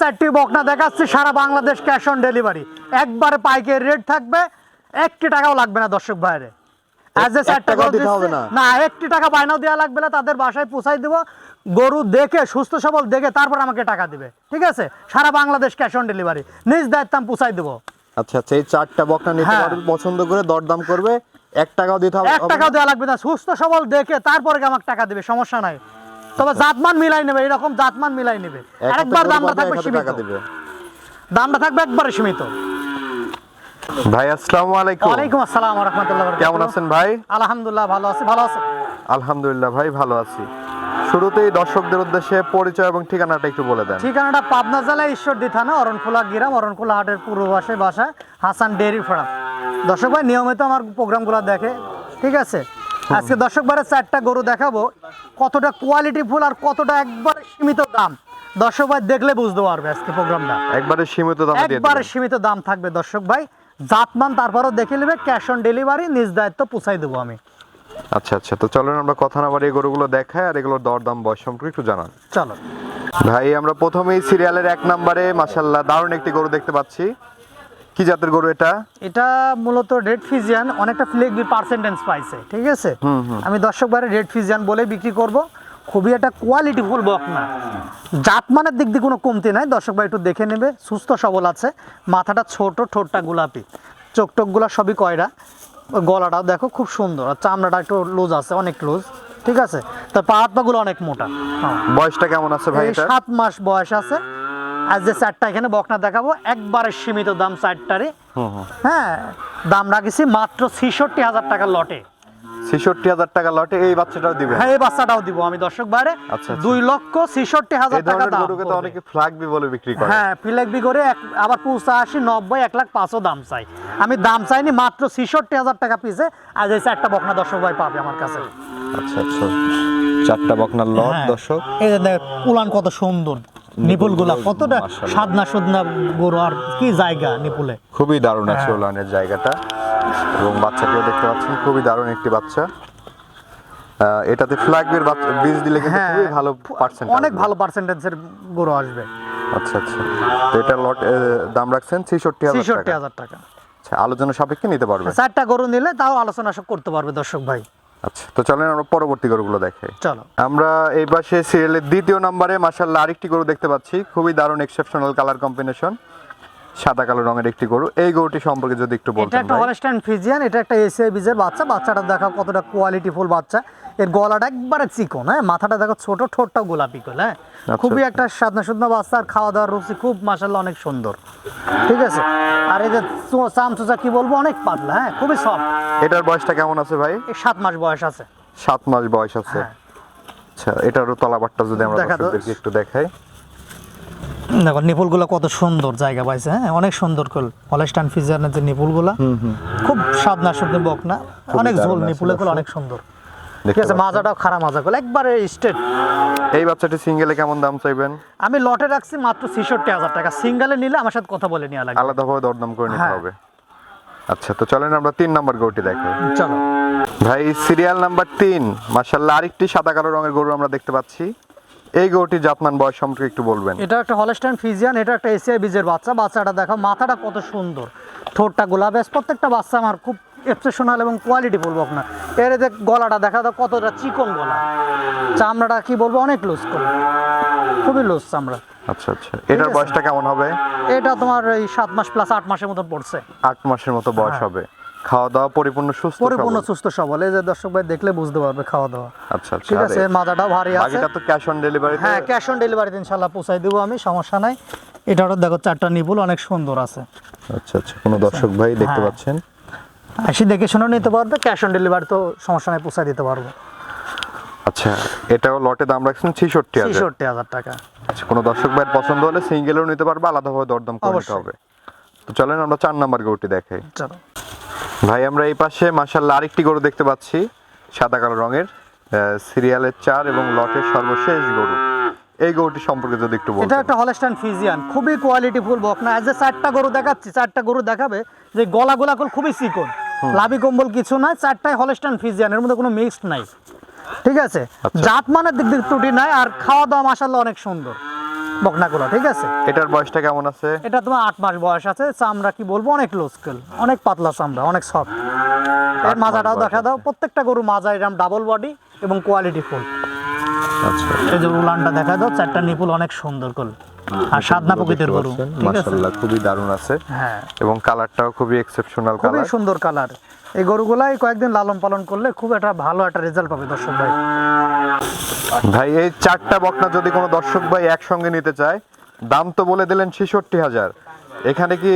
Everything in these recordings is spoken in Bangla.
চারটি বকনা দেখাচ্ছি সারা বাংলাদেশ ক্যাশ অন ডেলিভারি একবারে পাইকারি রেট থাকবে একটি টাকাও লাগবে না দর্শক না? একটি টাকা বায়নাও দেওয়া লাগবে না তাদের বাসায় পৌঁছাই দিব। গরু দেখে সুস্থ সবল দেখে তারপর আমাকে টাকা দিবে। ঠিক আছে? সারা বাংলাদেশ ক্যাশ অন ডেলিভারি নিজ দায়িত্ব আমি পৌঁছাই দেবো। আচ্ছা আচ্ছা এই চারটা বকনা নিতে হ্যাঁ। পছন্দ করে দরদাম করবে এক টাকাও দিতে হবে এক টাকাও? দেওয়া লাগবে না সুস্থ সবল দেখে তারপরে আমাকে টাকা দিবে সমস্যা নাই। তবে জাতমান মিলাই নেবে এরকম জাতমান মিলাই নেবে। এক একবার দামটা থাকবে সীমিত। দামটা থাকবে একবারে সীমিত। ভাই আসসালামু আলাইকুম। ওয়ালাইকুম আসসালাম ওয়া রহমতুল্লাহ কেমন আছেন ভাই? আলহামদুলিল্লাহ ভালো আছি ভালো আছি আলহামদুলিল্লাহ ভাই ভালো আছি। শুরুতেই দর্শকদের উদ্দেশ্যে পরিচয় এবং ঠিকানাটা একটু বলে দেন। ঠিকানাটা পাবনা জেলা ঈশ্বরদী থানা অরণখোলা গ্রাম অরণখোলা হাটের পূর্ব পাশে বাসা হাসান ডেয়ারি ফার্ম। দর্শক ভাই নিয়মিত আমার প্রোগ্রামগুলো দেখে ঠিক আছে? আজকে দর্শক ভাইয়ের চারটা গরু দেখাবো। কতটা কোয়ালিটি ফুল আর কতটা একবার সীমিত দাম। দর্শক ভাই দেখলে বুঝতে পারবে আজকে প্রোগ্রামটা। একবারে সীমিত দামে একবারে সীমিত দাম থাকবে দর্শক ভাই। জাতমান তারপরও দেখে নেবে ক্যাশ অন ডেলিভারি নিজ দায়িত্ব পুষাই দেবো আমি। আচ্ছা আচ্ছা তো চলুন আমরা কথা না বাড়ি এই গরুগুলো দেখাই আর এগুলোর দরদাম বয়স সম্পর্কে একটু জানান। চলো। ভাই আমরা প্রথমেই সিরিয়ালের এক নম্বরে মাশাল্লাহ দারুণ একটি গরু দেখতে পাচ্ছি। কি জাতের গরু এটা? এটা মূলত রেড ফিজিয়ান অনেকটা ফ্লেগবি পার্সেন্টেজ পাইছে ঠিক আছে। আমি দর্শক বারে রেড ফিজিয়ান বলে বিক্রি করব। খুবই একটা কোয়ালিটি ফুল বক না জাতমানের দিক দিয়ে কোনো কমতি নাই দর্শক ভাই একটু দেখে নেবে। সুস্থ সবল আছে। মাথাটা ছোট ঠোঁটটা গোলাপি। চোখ টোকগুলো সবই কয়রা। গলাটাও দেখো খুব সুন্দর। আর চামড়াটা একটু লুজ আছে অনেক লুজ ঠিক আছে? তার পা হাত পাগুলো অনেক মোটা। বয়সটা কেমন আছে ভাই সাত মাস বয়স আছে। আজ যে চারটা এখানে বকনা দেখাবো একবারে সীমিত দাম চারটারে। হুম হুম হ্যাঁ দাম রাখেছি মাত্র ছিষট্টি হাজার টাকার লটে। ছেষট্টি হাজার টাকা লটে এই বাচ্চাটাও দিবে হ্যাঁ এই বাচ্চাটাও দিব আমি দর্শক বাইরে আচ্ছা, আচ্ছা। দুই লক্ষ ছিষট্টি হাজার টাকা দাম গরুকে তো। অনেকে ফ্ল্যাগবি বলে বিক্রি করে। হ্যাঁ করে এক- আবার নব্বই এক লাখ পাঁচও দাম চাই। আমি দাম চাইনি মাত্র ছিষট্টি হাজার টাকা পিছে আজ এই চারটা বকনা দর্শক ভাই পাবে আমার কাছে। আচ্ছা আচ্ছা। চারটা বকনার লট হ্যাঁ। দর্শক। এই পুলান কত সুন্দর। নিপুলগুলা কতটা সাদনা সুদনা গরু আর কি জায়গা নিপুলে? খুবই দারুণ আছে হ্যাঁ। ওলানের জায়গাটা। এবং বাচ্চাটিও দেখতে পাচ্ছেন খুবই দারুণ একটি বাচ্চা। এটাতে বীজ দিলে কিন্তু হ্যাঁ, খুবই ভালো পার্সেন্ট অনেক ভালো পার্সেন্টেজের গরু আসবে। আচ্ছা আচ্ছা। তো এটা লট দাম রাখছেন ছেষট্টি হাজার ছিষট্টি টাকা হাজার টাকা। আচ্ছা আলোচনা সাপেক্ষে নিতে পারবে। চারটা গরু নিলে তাও আলোচনা সব করতে পারবে দর্শক ভাই। আচ্ছা তো চলেন আমরা পরবর্তী গরুগুলো দেখে চলো। আমরা এই পাশে সিরিয়ালের দ্বিতীয় নম্বরে মাসাল্লাহ আরেকটি গরু দেখতে পাচ্ছি। খুবই দারুণ এক্সেপশনাল কালার কম্বিনেশন সাদা কালো রঙের একটি গরু। এই গরুটি সম্পর্কে যদি একটু এটা বলতেন একটা হলস্টাইন ফিজিয়ান এটা একটা এসিআই বিজের বাচ্চা। বাচ্চাটা দেখা কতটা কোয়ালিটি ফুল বাচ্চা। এর গলাটা একবারে চিকন হ্যাঁ? মাথাটা দেখো ছোট ঠোঁটটাও গোলাপি কল হ্যাঁ? আচ্ছা, খুবই আচ্ছা। একটা সাদনা সুদনা বাচ্চা আর খাওয়া দাওয়ার রুচি খুব মাসাল্লাহ অনেক সুন্দর। ঠিক আছে? আর এই যে চো- চামচুচা কি বলব অনেক পাতলা হ্যাঁ? খুবই সফট। এটার বয়সটা কেমন আছে ভাই? সাত মাস বয়স আছে। সাত মাস বয়স আছে। হ্যাঁ। আচ্ছা এটারও তলাবারটা যদি আমরা। দর্শকদেরকে একটু দেখাই। দেখো নিপুলগুলো কত সুন্দর জায়গা পাইছে হ্যাঁ? অনেক সুন্দর কল হলস্টাইন ফিজিয়ানের যে নিপুলগুলা খুব সাদনা সুদনা বকনা অনেক ঝোল দারুণ আছে নিপুলে অনেক সুন্দর। ঠিক আছে মাজাটাও খারাপ মাজা করলে একবারে স্ট্রেট এই বাচ্চাটি সিঙ্গেলে কেমন দাম চাইবেন? আমি লটে রাখছি মাত্র ছিষট্টি হাজার টাকা। সিঙ্গেলে নিলে আমার সাথে কথা বলে নেওয়া লাগবে। আলাদাভাবে দরদাম করে নিতে হ্যাঁ। হবে। আচ্ছা তো চলেন আমরা তিন নাম্বার গরুটি দেখাই চলো। ভাই সিরিয়াল নাম্বার তিন। মাসাল্লাহ আরেকটি সাদা কালো রঙের গরু আমরা দেখতে পাচ্ছি। এই গরুটি জাতমান বয়স সম্পর্কে একটু বলবেন। এটা একটা হলস্টাইন ফিজিয়ান এটা একটা এসিআই বীজের বাচ্চা। বাচ্চাটা দেখো মাথাটা কত সুন্দর। ঠোঁটটা গোলাপেস প্রত্যেকটা বাচ্চা আমার খুব এক্সেপশনাল এবং কোয়ালিটি বলব না এর যে গলাটা দেখা দাও কতটা চিকন গলা। চামড়াটা কি বলব অনেক লুজ করে। খুবই লুজ চামড়া। আচ্ছা আচ্ছা। এটার বয়সটা কেমন হবে? এটা তোমার এই সাত মাস প্লাস আট মাসের মতো পড়ছে। আট মাসের মতো বয়স হ্যাঁ। হবে। খাওয়া দাওয়া পরিপূর্ণ সুস্থ পরিপূর্ণ সুস্থ সবল। এই যে দর্শক ভাই দেখলে বুঝতে পারবে খাওয়া দাওয়া আচ্ছা আচ্ছা। ঠিক আছে এর ভারী আছে। বাকিটা তো ক্যাশ অন ডেলিভারি হ্যাঁ ক্যাশ অন ডেলিভারিতে ইনশাল্লাহ পৌঁছাই দেবো আমি সমস্যা নাই। এটারও দেখো চারটা নিপুল অনেক সুন্দর আছে। আচ্ছা আচ্ছা। কোনো দর্শক ভাই দেখতে হ্যাঁ। পাচ্ছেন? আসি দেখে শুনে নিতে পারবে ক্যাশ অন ডেলিভারি তো সমস্যা নাই পৌঁছাই দিতে পারব। আচ্ছা এটাও লটে দাম রাখছেন ছেষট্টি হাজার? ছেষট্টি হাজার টাকা। আচ্ছা কোনো দর্শক ভাইয়ের পছন্দ হলে সিঙ্গেলও নিতে পারবে আলাদাভাবে দরদাম করে নিতে হবে। তো চলেন আমরা চার নাম্বার গরুটি দেখাই। চলো। ভাই আমরা এই পাশে মাসাল্লাহ আরেকটি গরু দেখতে পাচ্ছি সাদা কালো রঙের সিরিয়ালের চার এবং লটের সর্বশেষ গরু। এই গরুটি সম্পর্কে যদি একটু এটা একটা হলস্টাইন ফিজিয়ান খুবই কোয়ালিটি ফুল বক না যে চারটা গরু দেখাচ্ছি চারটা গরু দেখাবে যে গলা গোলা কল খুবই চিকন লাভি কম্বল কিছু নাই চারটাই হলস্টাইন ফিজিয়ান এর মধ্যে কোনো মিক্সড নাই। ঠিক আছে? আচ্ছা। জাত মানের দিক দিয়ে ত্রুটি নাই আর খাওয়া দাওয়া মাসাল্লাহ অনেক সুন্দর। বকনাগুলো ঠিক আছে? এটার বয়সটা কেমন আছে? এটা তোমার আট মাস বয়স আছে চামড়া কি বলব অনেক লোস্কেল অনেক পাতলা চামড়া অনেক সফট এর মাজাটাও দেখা দাও প্রত্যেকটা গরু মাজা এরকম ডাবল বডি এবং কোয়ালিটি ফুল আচ্ছা। এই যে উলানটা দেখা দাও চারটা নিপুল অনেক সুন্দর করল আর সাদনা প্রকৃতির গরু মাশাআল্লাহ খুবই দারুণ আছে। হ্যাঁ। এবং কালারটাও খুবই এক্সেপশনাল খুবই সুন্দর কালার। এই গরুগুলাই কয়েকদিন লালন পালন করলে খুব একটা ভালো একটা রেজাল্ট পাবে দর্শক ভাই। ভাই এই চারটা বকনা যদি কোনো দর্শক ভাই একসঙ্গে নিতে চায় দাম তো বলে দিলেন ছেষট্টি হাজার। এখানে কি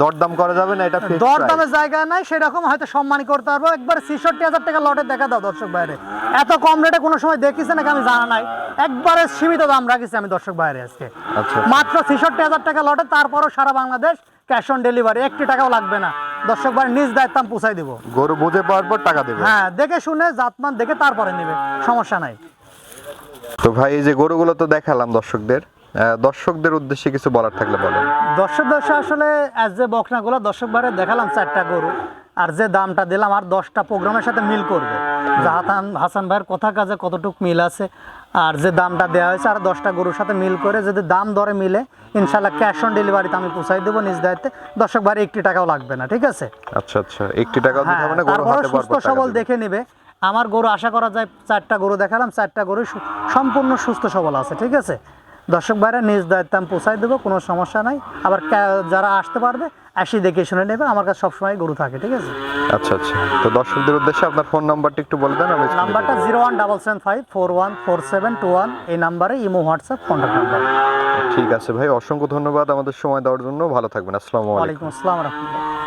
দরদাম করা যাবে না? এটা fixed দর price? দামের জায়গা নাই সেরকম হয়তো সম্মানী করতে পারব। একবার ছেষট্টি হাজার টাকা লটে দেখা দাও দর্শক বাইরে। এত কম রেটে কোনো সময় দেখিছে নাকি আমি জানা নাই। একবারে সীমিত দাম রাখিছি আমি দর্শক বাইরে আজকে। আচ্ছা। মাত্র ছেষট্টি হাজার টাকা লটে তারপরও সারা বাংলাদেশ ক্যাশ অন ডেলিভারি একটি টাকাও লাগবে না। দর্শক ভাই নিজ দায়িত্ব আমি পুষাই দিব। গরু বুঝে পাওয়ার পর টাকা দেবে। হ্যাঁ দেখে শুনে জাতমান দেখে তারপরে নেবে। সমস্যা নাই। তো ভাই এই যে গরুগুলো তো দেখালাম দর্শকদের। দর্শকদের উদ্দেশ্যে কিছু বলার থাকলে বলেন। দর্শক দর্শক আসলে যে বকনাগুলো দর্শক বারে দেখালাম চারটা গরু আর যে দামটা দিলাম আর দশটা প্রোগ্রামের সাথে মিল করবে। জাহাতান হাসান ভাইয়ের কথা কাজে কতটুক মিল আছে আর যে দামটা দেওয়া হয়েছে আর দশটা গরুর সাথে মিল করে যদি দাম দরে মিলে ইনশাল্লাহ ক্যাশ অন ডেলিভারিতে আমি পৌঁছাই দেবো নিজ দায়িত্বে। দর্শক বারে একটি টাকাও লাগবে না ঠিক আছে? আচ্ছা আচ্ছা একটি টাকাও দিতে হবে না গরু হাতে সুস্থ সবল দেখে নেবে। আমার গরু আশা করা যায় চারটা গরু দেখালাম চারটা গরু সম্পূর্ণ সুস্থ সবল আছে ঠিক আছে? দর্শক বাইরে নিজ দায়িত্ব পৌঁছাই দেবো কোনো সমস্যা নাই। আবার যারা আসতে পারবে আসি দেখে শুনে নেবে আমার কাছে সবসময় গরু থাকে ঠিক আছে? আচ্ছা আচ্ছা। তো দর্শকদের উদ্দেশ্যে আপনার ফোন নাম্বারটা একটু বলে দেন আমি নাম্বারটা zero one double seven five four one four seven two one এই নাম্বারে ইমো হোয়াটসঅ্যাপ কন্ট্যাক্ট নাম্বার ঠিক আছে ভাই অসংখ্য ধন্যবাদ। আমাদের সময় দেওয়ার জন্য ভালো থাকবেন। আসসালামু আলাইকুম। আসসালাম রহমতুল্লাহ।